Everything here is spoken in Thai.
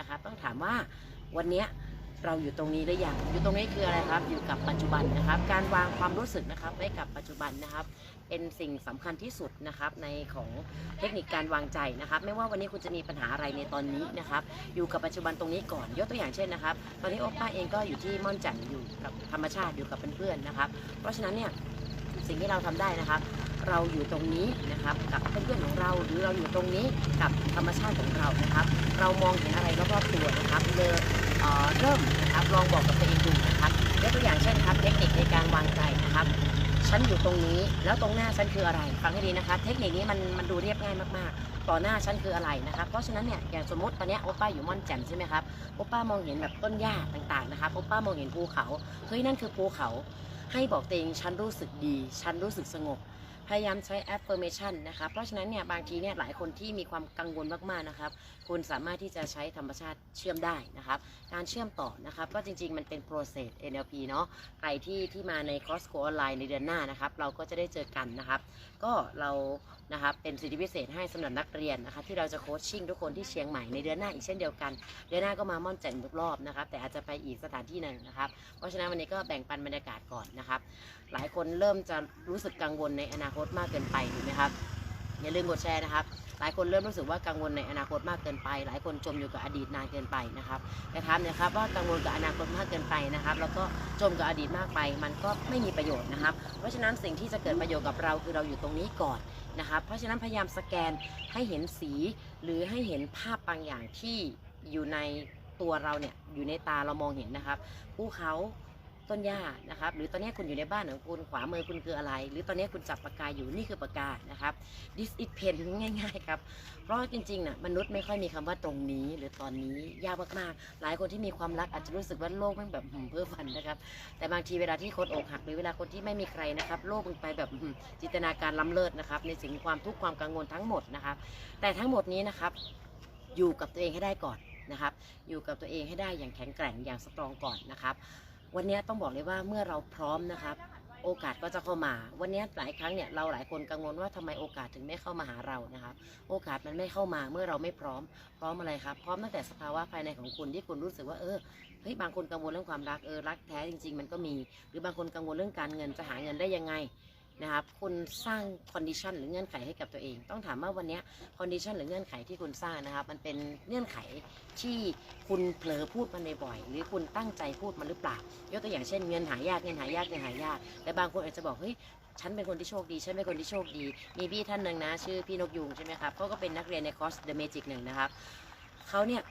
นะครับต้องถามว่าวันนี้เราอยู่ตรงนี้หรือยังอยู่ตรงนี้คืออะไรครับ อยู่กับปัจจุบันนะครับ การวางความรู้สึกนะครับไว้กับปัจจุบันนะครับ เป็นสิ่งสำคัญที่สุดนะครับในของเทคนิคการวางใจนะครับ ไม่ว่าวันนี้คุณจะมีปัญหาอะไรในตอนนี้นะครับ อยู่กับปัจจุบันตรงนี้ก่อน ยกตัวอย่างเช่นนะครับ ตอนนี้โอป้าเองก็อยู่ที่ม่อนจันอยู่กับธรรมชาติอยู่กับเพื่อนๆนะครับ เพราะฉะนั้นเนี่ยสิ่งที่เราทำได้นะครับ เราอยู่ตรงนี้นะครับกับเพื่อนๆของเราหรือเราอยู่ตรงนี้กับธรรมชาติของเรานะครับ เรามองเห็นอะไรรอบๆตัวนะครับเลยเอ่เริ่มนะครับลองบอกกับตัวเองดูนะครับยกตัวอย่างเช่นครับเทคนิคในการวางใจนะครับฉันอยู่ตรงนี้แล้วตรงหน้าฉันคืออะไรฟังให้ดีนะคะเทคนิคนี้มันมันดูเรียบง่ายมากๆ ต่อหน้าฉันคืออะไรนะครับเพราะฉะนั้นเนี่ยอย่างสมมติตอนนี้โอป้าอยู่ม่อนแจ่มใช่ไหมครับโอป้ามองเห็นแบบต้นหญ้าต่างๆนะครับโอป้ามองเห็นภูเขาเฮ้ยนั่นคือภูเขา ให้บอกตัวเองฉันรู้สึกดี ฉันรู้สึกสงบ พยายามใช้ affirmation นะครับเพราะฉะนั้นเนี่ยบางทีเนี่ยหลายคนที่มีความกังวลมากๆนะครับ คุณสามารถที่จะใช้ธรรมชาติเชื่อมได้นะครับ การเชื่อมต่อนะครับ ก็จริงๆมันเป็น process NLP เนาะ ใครที่ที่มาใน cross co ออนไลน์ในเดือนหน้านะครับ เราก็จะได้เจอกันนะครับ ก็เรานะครับเป็นสิทธิพิเศษให้สำหรับนักเรียนนะครับที่เราจะโคชชิ่งทุกคนที่เชียงใหม่ในเดือนหน้าอีกเช่นเดียวกัน เดือนหน้าก็มาม่อนแจ่มทุกรอบนะครับ แต่อาจจะไปอีกสถานที่หนึ่งนะครับ เพราะฉะนั้นวันนี้ก็แบ่งปันบรรยากาศก่อนนะครับ หลายคนเริ่มจะรู้สึกกังวลในอนาคตมากเกินไปถูกไหมครับอย่าลืมกดแชร์นะครับ หลายคนเริ่มรู้สึกว่ากังวลในอนาคตมากเกินไป หลายคนจมอยู่กับอดีตนานเกินไปนะครับแต่ถามนะครับว่ากังวลกับอนาคตมากเกินไปนะครับ แล้วก็จมกับอดีตมากไป มันก็ไม่มีประโยชน์นะครับ เพราะฉะนั้นสิ่งที่จะเกิดประโยชน์กับเราคือเราอยู่ตรงนี้ก่อนนะครับ เพราะฉะนั้นพยายามสแกนให้เห็นสี หรือให้เห็นภาพบางอย่างที่อยู่ในตัวเราเนี่ยอยู่ในตาเรามองเห็นนะครับภูเขา ต้นหญ้านะครับ หรือตอนนี้คุณอยู่ในบ้านของคุณขวามือคุณคืออะไร หรือตอนนี้คุณจับปากกาอยู่นี่คือปากกานะครับ this is pen ง่ายๆครับ เพราะจริงๆน่ะมนุษย์ไม่ค่อยมีคำว่าตรงนี้ หรือตอนนี้ยากมากๆ หลายคนที่มีความรักอาจจะรู้สึกว่าโลกมันแบบเพ้อฝันนะครับ แต่บางทีเวลาที่คนอกหักหรือเวลาคนที่ไม่มีใครนะครับ โลกมันไปแบบจินตนาการล้ำเลิศนะครับ ในสิ่งความทุกข์ความกังวลทั้งหมดนะครับ แต่ทั้งหมดนี้นะครับอยู่กับตัวเองให้ได้ก่อนนะครับ อยู่กับตัวเองให้ได้อย่างแข็งแกร่งอย่างสตรองก่อนนะครับ วันนี้ต้องบอกเลยว่าเมื่อเราพร้อมนะครับ โอกาสก็จะเข้ามา วันนี้หลายครั้งเนี่ยเราหลายคนกังวลว่าทำไมโอกาสถึงไม่เข้ามาหาเรานะครับ โอกาสมันไม่เข้ามาเมื่อเราไม่พร้อม พร้อมอะไรครับ พร้อมตั้งแต่สภาวะภายในของคุณที่คุณรู้สึกว่าเออเฮ้ยบางคนกังวลเรื่องความรักเออรักแท้จริง ๆ มันก็มี หรือบางคนกังวลเรื่องการเงินจะหาเงินได้ยังไง นะครับคุณสร้างคอนดิชันหรือเงื่อนไขให้กับตัวเอง ต้องถามว่าวันนี้คอนดิชันหรือเงื่อนไขที่คุณสร้างนะครับมันเป็นเงื่อนไขที่คุณเผลอพูดมันบ่อยหรือคุณตั้งใจพูดมันหรือเปล่ายกตัวอย่างเช่นเงินหายากเงินหายากเงินหายากแต่บางคนอาจจะบอกเฮ้ยฉันเป็นคนที่โชคดี ฉันเป็นคนที่โชคดี มีพี่ท่านหนึ่งนะ ชื่อพี่นกยุงใช่ไหมครับเขาก็เป็นนักเรียนในคอร์ส The Magic หนึ่งนะครับ เขาเนี่ย